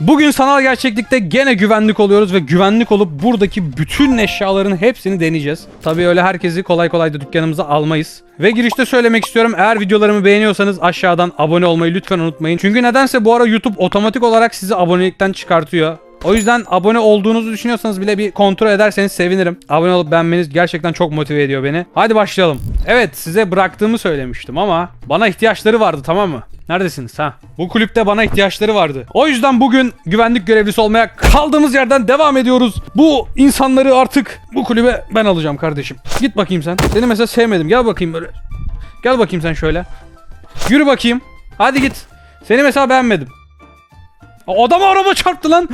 Bugün sanal gerçeklikte gene güvenlik oluyoruz ve güvenlik olup buradaki bütün eşyaların hepsini deneyeceğiz. Tabii öyle herkesi kolay kolay da dükkanımıza almayız. Ve girişte söylemek istiyorum eğer videolarımı beğeniyorsanız aşağıdan abone olmayı lütfen unutmayın. Çünkü nedense bu ara YouTube otomatik olarak sizi abonelikten çıkartıyor. O yüzden abone olduğunuzu düşünüyorsanız bile bir kontrol ederseniz sevinirim. Abone olup beğenmeniz gerçekten çok motive ediyor beni. Hadi başlayalım. Evet size bıraktığımı söylemiştim ama bana ihtiyaçları vardı tamam mı? Neredesiniz ha? Bu kulüpte bana ihtiyaçları vardı. O yüzden bugün güvenlik görevlisi olmaya kaldığımız yerden devam ediyoruz. Bu insanları artık bu kulübe ben alacağım kardeşim. Git bakayım sen. Seni mesela sevmedim. Gel bakayım böyle. Gel bakayım sen şöyle. Yürü bakayım. Hadi git. Seni mesela beğenmedim. Aa, Adama araba çarptı lan.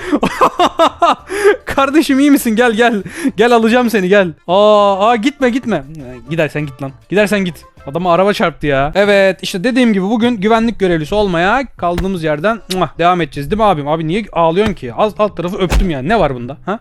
Kardeşim iyi misin? Gel gel. Gel alacağım seni gel. Aa, aa gitme gitme. Gidersen git lan. Gidersen git. Adama araba çarptı ya. Evet işte dediğim gibi bugün güvenlik görevlisi olmaya kaldığımız yerden devam edeceğiz değil mi abim? Abi niye ağlıyorsun ki? Az alt tarafı öptüm yani. Ne var bunda? Ha?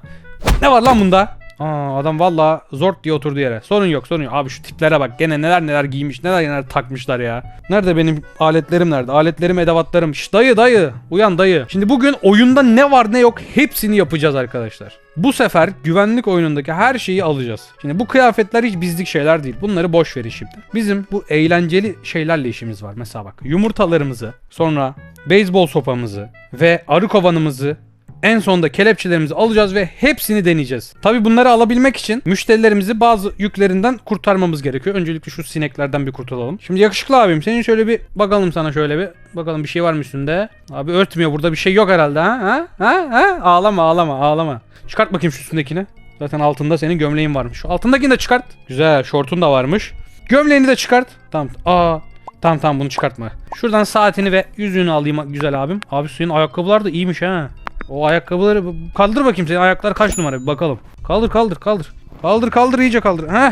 Ne var lan bunda? Aa, adam valla zort diye oturdu yere. Sorun yok sorun yok. Abi şu tiplere bak. Gene neler neler giymiş. Neler neler takmışlar ya. Nerede benim aletlerim nerede? Aletlerim edevatlarım. Şş, dayı dayı. Uyan dayı. Şimdi bugün oyunda ne var ne yok hepsini yapacağız arkadaşlar. Bu sefer güvenlik oyunundaki her şeyi alacağız. Şimdi bu kıyafetler hiç bizlik şeyler değil. Bunları boş verin şimdi. Bizim bu eğlenceli şeylerle işimiz var. Mesela bak yumurtalarımızı, sonra beyzbol sopamızı ve arı kovanımızı en sonunda kelepçelerimizi alacağız ve hepsini deneyeceğiz. Tabi bunları alabilmek için müşterilerimizi bazı yüklerinden kurtarmamız gerekiyor. Öncelikle şu sineklerden bir kurtulalım. Şimdi yakışıklı abim senin şöyle bir bakalım sana şöyle bir. Bakalım bir şey var mı üstünde? Abi örtmüyor burada bir şey yok herhalde ha? Ha? Ha? ha? Ağlama ağlama ağlama. Çıkart bakayım şu üstündekini. Zaten altında senin gömleğin varmış. Şu altındakini de çıkart. Güzel şortun da varmış. Gömleğini de çıkart. Tamam. Aa Tamam tamam bunu çıkartma. Şuradan saatini ve yüzüğünü alayım güzel abim. Abi senin ayakkabılar da iyiymiş ha. O ayakkabıları kaldır bakayım senin ayaklar kaç numara bir bakalım. Kaldır kaldır kaldır. Kaldır kaldır iyice kaldır. Heh.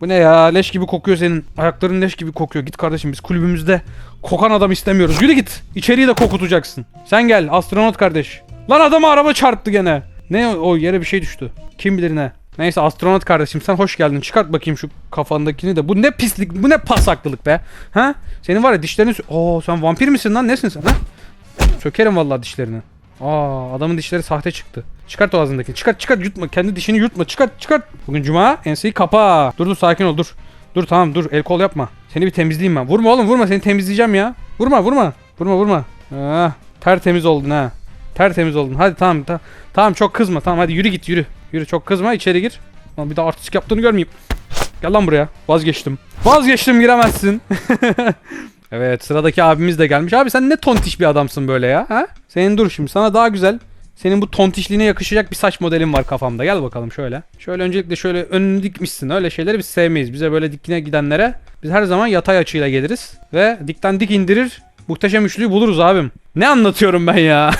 Bu ne ya leş gibi kokuyor senin. Ayakların leş gibi kokuyor. Git kardeşim biz kulübümüzde kokan adam istemiyoruz. Yürü git. İçeriği de kokutacaksın. Sen gel astronot kardeş. Lan adama araba çarptı gene. Ne o, yere bir şey düştü. Kim bilir ne. Neyse astronot kardeşim sen hoş geldin. Çıkart bakayım şu kafandakini de. Bu ne pislik, bu ne pasaklılık be. Ha? Senin var ya dişlerini... sö- Oo sen vampir misin lan? Nesin sen ha? Sökerim vallahi dişlerini. Aa adamın dişleri sahte çıktı. Çıkart o ağzındakini. Çıkart çıkart yutma. Kendi dişini yutma. Çıkart çıkart. Bugün cuma. Enseyi kapa. Dur dur sakin ol dur. Dur tamam dur. El kol yapma. Seni bir temizleyeyim ben. Vurma oğlum vurma. Seni temizleyeceğim ya. Vurma vurma. Vurma vurma. Ah, tertemiz oldun ha. Tertemiz oldun. Hadi tamam tamam. Tamam çok kızma. Tamam hadi yürü git yürü. Yürü çok kızma içeri gir. Lan bir de artistik yaptığını görmeyeyim. Gel lan buraya. Vazgeçtim. Vazgeçtim giremezsin. evet sıradaki abimiz de gelmiş. Abi sen ne tontiş bir adamsın böyle ya. Ha? Senin dur şimdi sana daha güzel. Senin bu tontişliğine yakışacak bir saç modelin var kafamda. Gel bakalım şöyle. Şöyle öncelikle şöyle önünü dikmişsin. Öyle şeyleri biz sevmeyiz. Bize böyle dikine gidenlere biz her zaman yatay açıyla geliriz. Ve dikten dik indirir. Muhteşem üçlüyü buluruz abim. Ne anlatıyorum ben ya?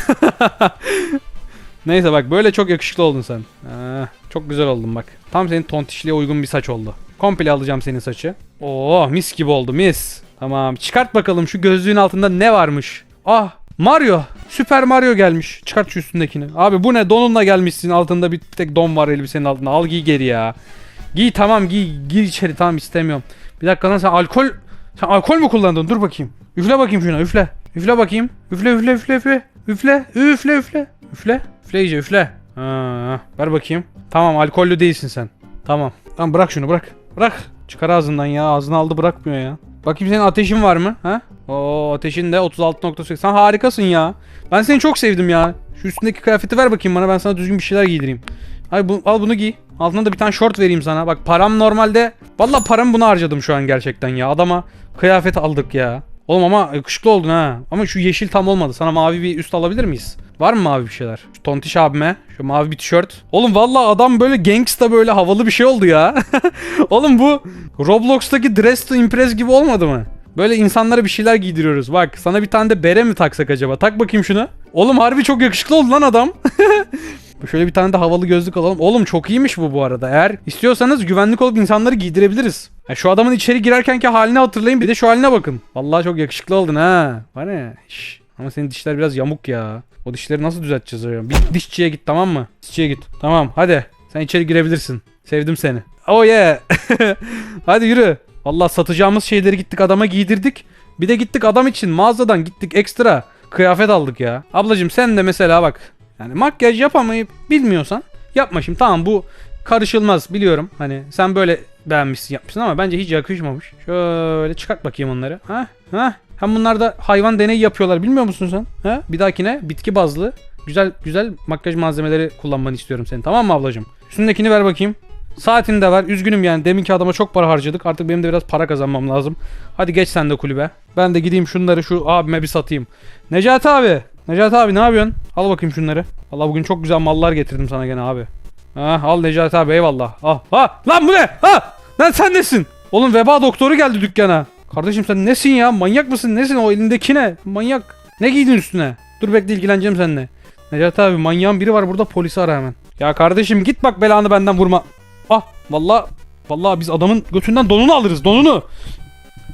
Neyse bak böyle çok yakışıklı oldun sen. Ah, çok güzel oldun bak. Tam senin tontişliğe uygun bir saç oldu. Komple alacağım senin saçı. Oo mis gibi oldu mis. Tamam çıkart bakalım şu gözlüğün altında ne varmış. Ah Mario. Süper Mario gelmiş. Çıkart şu üstündekini. Abi bu ne donunla gelmişsin altında bir tek don var elbisenin altında. Al giy geri ya. Giy tamam giy. Gir içeri tamam istemiyorum. Bir dakika lan sen alkol... Sen alkol mü kullandın? Dur bakayım. Üfle bakayım şuna üfle. Üfle bakayım. Üfle üfle üfle üfle. Üfle üfle üfle. Üfle. Üfle iyice üfle. Ha, ver bakayım. Tamam alkollü değilsin sen. Tamam. Tamam bırak şunu bırak. Bırak. Çıkar ağzından ya. Ağzını aldı bırakmıyor ya. Bakayım senin ateşin var mı? Ha? Oo ateşin de 36.8. Sen harikasın ya. Ben seni çok sevdim ya. Şu üstündeki kıyafeti ver bakayım bana. Ben sana düzgün bir şeyler giydireyim. Ay bu, al bunu giy. Altına da bir tane şort vereyim sana. Bak param normalde. Valla paramı buna harcadım şu an gerçekten ya. Adama kıyafet aldık ya. Oğlum ama yakışıklı oldun ha. Ama şu yeşil tam olmadı. Sana mavi bir üst alabilir miyiz? Var mı mavi bir şeyler? Şu tontiş abime. Şu mavi bir tişört. Oğlum valla adam böyle gangsta böyle havalı bir şey oldu ya. Oğlum bu Roblox'taki Dress to Impress gibi olmadı mı? Böyle insanlara bir şeyler giydiriyoruz. Bak sana bir tane de bere mi taksak acaba? Tak bakayım şunu. Oğlum harbi çok yakışıklı oldu lan adam. Şöyle bir tane de havalı gözlük alalım. Oğlum çok iyiymiş bu bu arada. Eğer istiyorsanız güvenlik olup insanları giydirebiliriz. Ya şu adamın içeri girerkenki halini hatırlayın. Bir de şu haline bakın. Vallahi çok yakışıklı oldun ha. Şş. Ama senin dişler biraz yamuk ya. O dişleri nasıl düzelteceğiz hocam? Bir dişçiye git tamam mı? Dişçiye git. Tamam hadi. Sen içeri girebilirsin. Sevdim seni. Oh yeah. hadi yürü. Allah satacağımız şeyleri gittik adama giydirdik. Bir de gittik adam için mağazadan gittik ekstra. kıyafet aldık ya. Ablacım sen de mesela bak. Yani makyaj yapamayıp bilmiyorsan yapma şimdi. Tamam bu karışılmaz biliyorum. Hani sen böyle beğenmişsin yapmışsın ama bence hiç yakışmamış. Şöyle çıkart bakayım onları. Ha? Ha? Hem bunlar da hayvan deneyi yapıyorlar bilmiyor musun sen? Ha? Bir dahakine bitki bazlı güzel güzel makyaj malzemeleri kullanmanı istiyorum senin. Tamam mı ablacığım? Üstündekini ver bakayım. Saatini de ver. Üzgünüm yani. Deminki adama çok para harcadık. Artık benim de biraz para kazanmam lazım. Hadi geç sen de kulübe. Ben de gideyim şunları şu abime bir satayım. Necati abi. Necati abi ne yapıyorsun? Al bakayım şunları. Allah bugün çok güzel mallar getirdim sana gene abi. Ha, al Necati abi eyvallah. Ah, ha, lan bu ne? Ha, lan sen nesin? Oğlum veba doktoru geldi dükkana. Kardeşim sen nesin ya? Manyak mısın? Nesin o elindeki ne? Manyak. Ne giydin üstüne? Dur bekle ilgileneceğim seninle. Necati abi manyağın biri var burada polisi ara hemen. Ya kardeşim git bak belanı benden vurma. Ah vallahi vallahi biz adamın götünden donunu alırız donunu.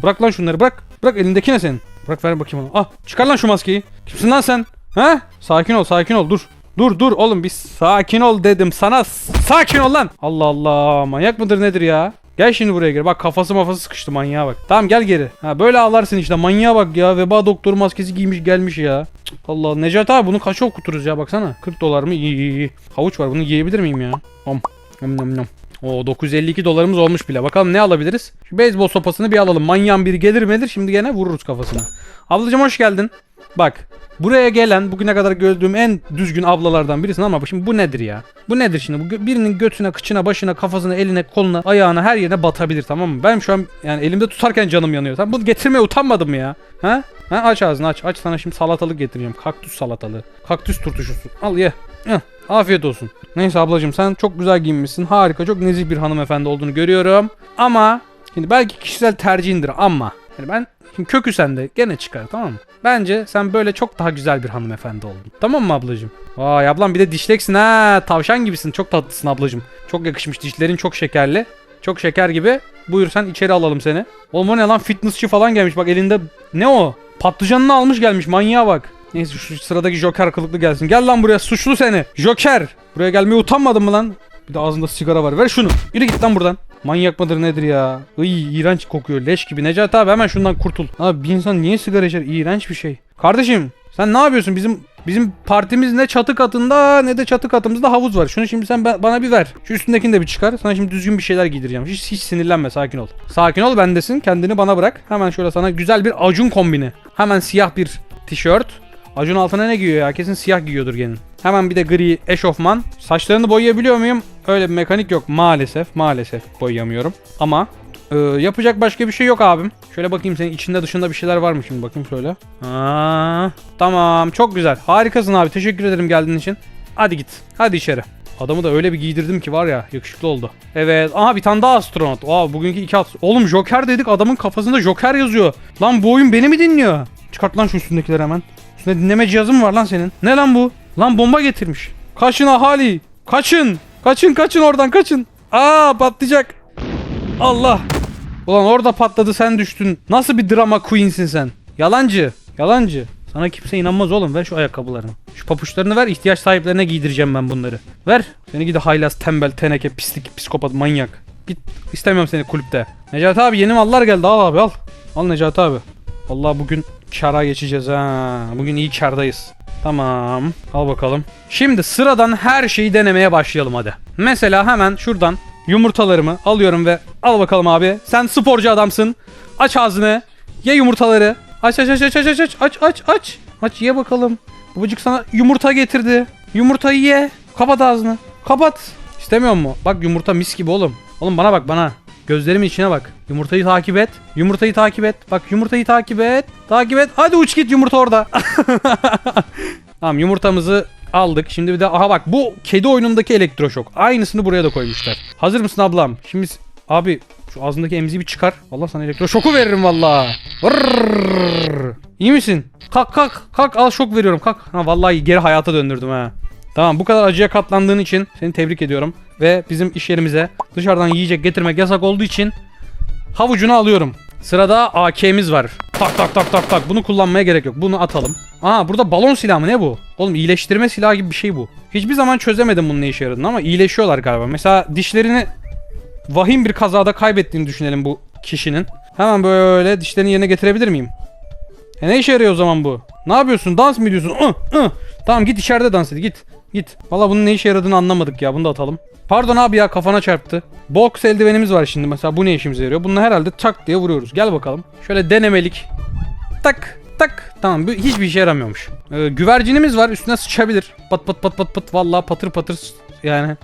Bırak lan şunları bırak. Bırak elindeki ne senin? Bırak ver bakayım onu. Ah çıkar lan şu maskeyi. Kimsin lan sen? Ha? Sakin ol sakin ol dur. Dur dur oğlum biz sakin ol dedim sana. Sakin ol lan. Allah Allah manyak mıdır nedir ya? Gel şimdi buraya gel. Bak kafası mafası sıkıştı manyağa bak. Tamam gel geri. Ha böyle ağlarsın işte manyağa bak ya. Veba doktoru maskesi giymiş gelmiş ya. Cık, Allah. Necati abi bunu kaça okuturuz ya baksana. 40 dolar mı? İyi iyi iyi. Havuç var bunu yiyebilir miyim ya? Om. Nom nom nom. Oo 952 dolarımız olmuş bile. Bakalım ne alabiliriz? Şu beyzbol sopasını bir alalım. Manyağın biri gelir midir? Şimdi gene vururuz kafasına. Ablacım hoş geldin. Bak buraya gelen bugüne kadar gördüğüm en düzgün ablalardan birisin ama şimdi bu nedir ya? Bu nedir şimdi? Bu birinin götüne, kıçına, başına, kafasına, eline, koluna, ayağına her yerine batabilir tamam mı? Ben şu an yani elimde tutarken canım yanıyor. Sen bunu getirmeye utanmadın mı ya? Ha? Ha aç ağzını aç. Aç sana şimdi salatalık getireceğim. Kaktüs salatalığı. Kaktüs turşusu. Al ye. Heh, afiyet olsun. Neyse ablacığım sen çok güzel giyinmişsin. Harika çok nezih bir hanımefendi olduğunu görüyorum. Ama şimdi belki kişisel tercihindir ama yani ben şimdi kökü sende gene çıkar tamam mı? Bence sen böyle çok daha güzel bir hanımefendi oldun. Tamam mı ablacığım? Vay ablam bir de dişleksin ha. Tavşan gibisin. Çok tatlısın ablacığım. Çok yakışmış. Dişlerin çok şekerli. Çok şeker gibi. Buyur sen içeri alalım seni. Oğlum o ne lan fitnessçi falan gelmiş. Bak elinde ne o? Patlıcanını almış gelmiş manyağa bak. Neyse şu sıradaki Joker kılıklı gelsin. Gel lan buraya suçlu seni. Joker. Buraya gelmeye utanmadın mı lan? Bir de ağzında sigara var. Ver şunu. Yürü git lan buradan. Manyak mıdır nedir ya? Iy iğrenç kokuyor leş gibi. Necati abi hemen şundan kurtul. Abi bir insan niye sigara içer? İğrenç bir şey. Kardeşim sen ne yapıyorsun? Bizim bizim partimiz ne çatı katında ne de çatı katımızda havuz var. Şunu şimdi sen ba- bana bir ver. Şu üstündekini de bir çıkar. Sana şimdi düzgün bir şeyler giydireceğim. Hiç, hiç sinirlenme sakin ol. Sakin ol bendesin. Kendini bana bırak. Hemen şöyle sana güzel bir acun kombini. Hemen siyah bir tişört. Acun altına ne giyiyor ya? Kesin siyah giyiyordur gene. Hemen bir de gri eşofman. Saçlarını boyayabiliyor muyum? Öyle bir mekanik yok maalesef. Maalesef boyayamıyorum. Ama e, yapacak başka bir şey yok abim. Şöyle bakayım senin içinde dışında bir şeyler var mı şimdi bakayım şöyle. Aa, tamam çok güzel. Harikasın abi. Teşekkür ederim geldiğin için. Hadi git. Hadi içeri. Adamı da öyle bir giydirdim ki var ya yakışıklı oldu. Evet. Aha bir tane daha astronot. Aa bugünkü iki at. Oğlum Joker dedik adamın kafasında Joker yazıyor. Lan bu oyun beni mi dinliyor? Çıkart lan şu üstündekileri hemen. Üstünde dinleme cihazı mı var lan senin? Ne lan bu? Lan bomba getirmiş. Kaçın ahali. Kaçın. Kaçın kaçın oradan kaçın. Aa patlayacak. Allah. Ulan orada patladı sen düştün. Nasıl bir drama queensin sen? Yalancı. Yalancı. Sana kimse inanmaz oğlum. Ver şu ayakkabılarını. Şu papuçlarını ver. ihtiyaç sahiplerine giydireceğim ben bunları. Ver. Seni gidi haylaz, tembel, teneke, pislik, psikopat, manyak. Git. İstemiyorum seni kulüpte. Necati abi yeni mallar geldi. Al abi al. Al Necati abi. Vallahi bugün kara geçeceğiz ha. Bugün iyi kardayız. Tamam. Al bakalım. Şimdi sıradan her şeyi denemeye başlayalım hadi. Mesela hemen şuradan yumurtalarımı alıyorum ve al bakalım abi. Sen sporcu adamsın. Aç ağzını. Ye yumurtaları. Aç aç aç aç aç aç aç aç aç aç. Aç ye bakalım. Babacık sana yumurta getirdi. Yumurtayı ye. Kapat ağzını. Kapat. İstemiyor mu? Bak yumurta mis gibi oğlum. Oğlum bana bak bana. Gözlerimin içine bak. Yumurtayı takip et. Yumurtayı takip et. Bak yumurtayı takip et. Takip et. Hadi uç git yumurta orada. tamam yumurtamızı aldık. Şimdi bir de aha bak bu kedi oyunundaki elektroşok. Aynısını buraya da koymuşlar. Hazır mısın ablam? Şimdi abi şu ağzındaki emziği bir çıkar. Allah sana elektroşoku veririm valla. İyi misin? Kalk kalk kalk al şok veriyorum kalk. Ha vallahi geri hayata döndürdüm ha. Tamam bu kadar acıya katlandığın için seni tebrik ediyorum. Ve bizim iş yerimize dışarıdan yiyecek getirmek yasak olduğu için havucunu alıyorum. Sırada AK'miz var. Tak tak tak tak tak. Bunu kullanmaya gerek yok. Bunu atalım. Aa burada balon silahı mı ne bu? Oğlum iyileştirme silahı gibi bir şey bu. Hiçbir zaman çözemedim bunun ne işe yaradığını ama iyileşiyorlar galiba. Mesela dişlerini vahim bir kazada kaybettiğini düşünelim bu kişinin. Hemen böyle dişlerini yerine getirebilir miyim? E ne işe yarıyor o zaman bu? Ne yapıyorsun? Dans mı ediyorsun? Ih, ih. Tamam git içeride dans et git. Git. Valla bunun ne işe yaradığını anlamadık ya. Bunu da atalım. Pardon abi ya kafana çarptı. Boks eldivenimiz var şimdi mesela. Bu ne işimize yarıyor? Bununla herhalde tak diye vuruyoruz. Gel bakalım. Şöyle denemelik. Tak tak. Tamam bu hiçbir işe yaramıyormuş. Ee, güvercinimiz var. Üstüne sıçabilir. Pat pat pat pat pat. Vallahi patır patır yani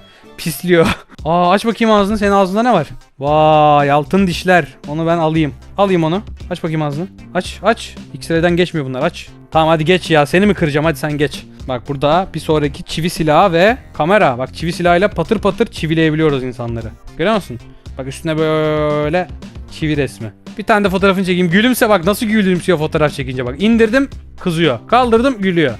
pisliyor. Aa aç bakayım ağzını. Senin ağzında ne var? Vay altın dişler. Onu ben alayım. Alayım onu. Aç bakayım ağzını. Aç aç. X-ray'den geçmiyor bunlar aç. Tamam hadi geç ya. Seni mi kıracağım? Hadi sen geç. Bak burada bir sonraki çivi silahı ve kamera. Bak çivi silahıyla patır patır çivileyebiliyoruz insanları. Görüyor musun? Bak üstüne böyle çivi resmi. Bir tane de fotoğrafını çekeyim. Gülümse bak nasıl gülümsüyor fotoğraf çekince bak. İndirdim kızıyor. Kaldırdım gülüyor.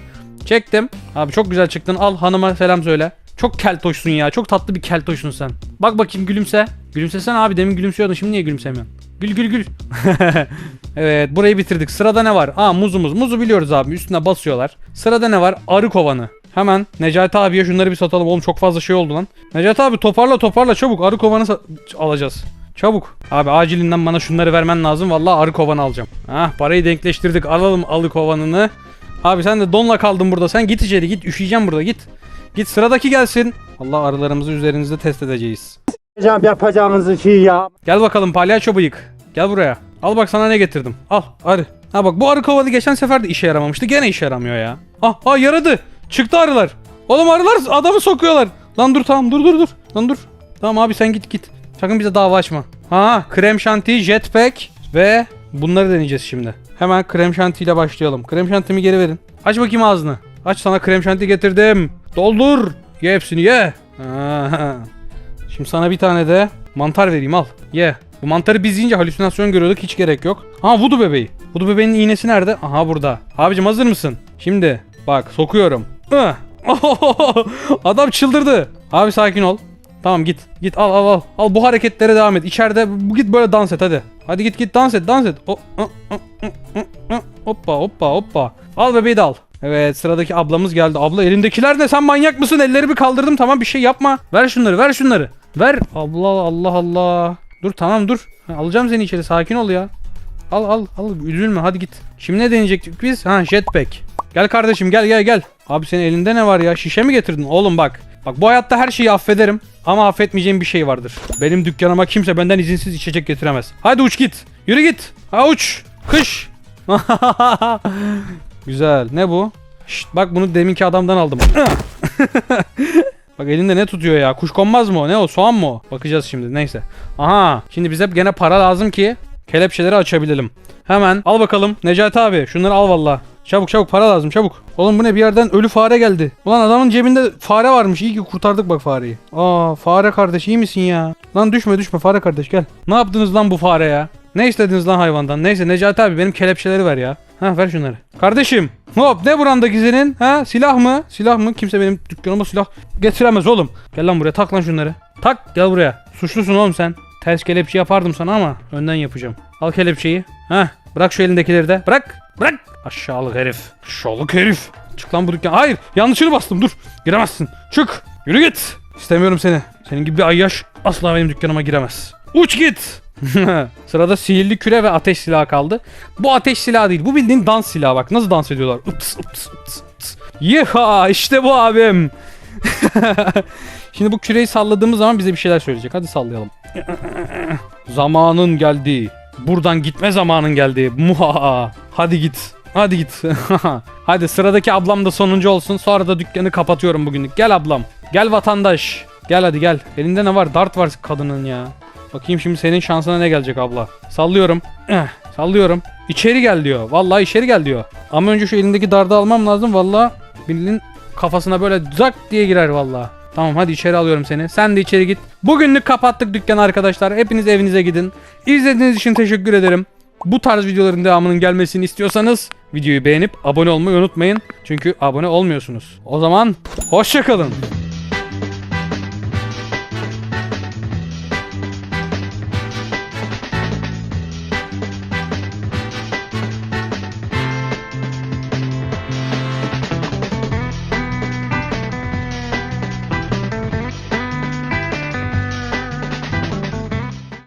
Çektim. Abi çok güzel çıktın. Al hanıma selam söyle. Çok keltoşsun ya. Çok tatlı bir keltoşsun sen. Bak bakayım gülümse. Gülümsesene abi demin gülümsüyordun. Şimdi niye gülümsemiyorsun? Gül gül gül. evet burayı bitirdik. Sırada ne var? Aa muzumuz. Muzu biliyoruz abi. Üstüne basıyorlar. Sırada ne var? Arı kovanı. Hemen Necati abiye şunları bir satalım. Oğlum çok fazla şey oldu lan. Necati abi toparla toparla çabuk. Arı kovanı alacağız. Çabuk. Abi acilinden bana şunları vermen lazım. Vallahi arı kovanı alacağım. Ah parayı denkleştirdik. Alalım arı kovanını. Abi sen de donla kaldın burada. Sen git içeri git. Üşüyeceğim burada git. Git sıradaki gelsin. Allah arılarımızı üzerinizde test edeceğiz. Yapacağım yapacağınız şeyi ya. Gel bakalım palyaço bıyık. Gel buraya. Al bak sana ne getirdim. Al arı. Ha bak bu arı kovanı geçen sefer de işe yaramamıştı. Gene işe yaramıyor ya. Ah ah yaradı. Çıktı arılar. Oğlum arılar adamı sokuyorlar. Lan dur tamam dur dur dur. Lan dur. Tamam abi sen git git. Sakın bize dava açma. Ha krem şanti, jetpack ve bunları deneyeceğiz şimdi. Hemen krem şanti ile başlayalım. Krem şantimi geri verin. Aç bakayım ağzını. Aç sana krem şanti getirdim. Doldur. Ye hepsini ye. Şimdi sana bir tane de mantar vereyim al. Ye. Bu mantarı biz yiyince halüsinasyon görüyorduk hiç gerek yok. Ha vudu bebeği. Vudu bebeğinin iğnesi nerede? Aha burada. Abicim hazır mısın? Şimdi bak sokuyorum. Adam çıldırdı. Abi sakin ol. Tamam git. Git al al al. Al bu hareketlere devam et. İçeride git böyle dans et hadi. Hadi git git dans et dans et. O- o- o- Hoppa hoppa hoppa. Al bebeği de al. Evet sıradaki ablamız geldi. Abla elindekiler ne sen manyak mısın? Elleri bir kaldırdım tamam bir şey yapma. Ver şunları ver şunları. Ver. Abla Allah Allah. Dur tamam dur. Alacağım seni içeri sakin ol ya. Al al al üzülme hadi git. Şimdi ne deneyecektik biz? Ha jetpack. Gel kardeşim gel gel gel. Abi senin elinde ne var ya? Şişe mi getirdin? Oğlum bak. Bak bu hayatta her şeyi affederim. Ama affetmeyeceğim bir şey vardır. Benim dükkanıma kimse benden izinsiz içecek getiremez. Hadi uç git. Yürü git. Ha uç. Kış. Güzel. Ne bu? Şşt, bak bunu deminki adamdan aldım. Bak elinde ne tutuyor ya? Kuş konmaz mı o? Ne o? Soğan mı o? Bakacağız şimdi. Neyse. Aha. Şimdi bize gene para lazım ki kelepçeleri açabilelim. Hemen al bakalım. Necati abi şunları al valla. Çabuk çabuk para lazım çabuk. Oğlum bu ne bir yerden ölü fare geldi. Ulan adamın cebinde fare varmış. İyi ki kurtardık bak fareyi. Aa fare kardeş iyi misin ya? Lan düşme düşme fare kardeş gel. Ne yaptınız lan bu fare ya? Ne istediniz lan hayvandan? Neyse Necati abi benim kelepçeleri ver ya. Ha ver şunları. Kardeşim hop ne burandaki senin? Ha silah mı? Silah mı? Kimse benim dükkanıma silah getiremez oğlum. Gel lan buraya tak lan şunları. Tak gel buraya. Suçlusun oğlum sen. Ters kelepçe yapardım sana ama önden yapacağım. Al kelepçeyi. Ha bırak şu elindekileri de. Bırak. Bırak. Aşağılık herif. Aşağılık herif. Çık lan bu dükkan. Hayır yanlışını bastım dur. Giremezsin. Çık. Yürü git. İstemiyorum seni. Senin gibi bir ayyaş asla benim dükkanıma giremez. Uç git. Sırada sihirli küre ve ateş silahı kaldı. Bu ateş silahı değil. Bu bildiğin dans silahı bak. Nasıl dans ediyorlar. Ups, ups, ups, ups. Yeha işte bu abim. Şimdi bu küreyi salladığımız zaman bize bir şeyler söyleyecek. Hadi sallayalım. Zamanın geldi. Buradan gitme zamanın geldi. Muha. Hadi git. Hadi git. Hadi sıradaki ablam da sonuncu olsun. Sonra da dükkanı kapatıyorum bugünlük. Gel ablam. Gel vatandaş. Gel hadi gel. Elinde ne var? Dart var kadının ya. Bakayım şimdi senin şansına ne gelecek abla. Sallıyorum. Eh, sallıyorum. İçeri gel diyor. Vallahi içeri gel diyor. Ama önce şu elindeki dardı almam lazım. Vallahi bildiğin kafasına böyle zak diye girer vallahi. Tamam hadi içeri alıyorum seni. Sen de içeri git. Bugünlük kapattık dükkanı arkadaşlar. Hepiniz evinize gidin. İzlediğiniz için teşekkür ederim. Bu tarz videoların devamının gelmesini istiyorsanız videoyu beğenip abone olmayı unutmayın. Çünkü abone olmuyorsunuz. O zaman hoşçakalın.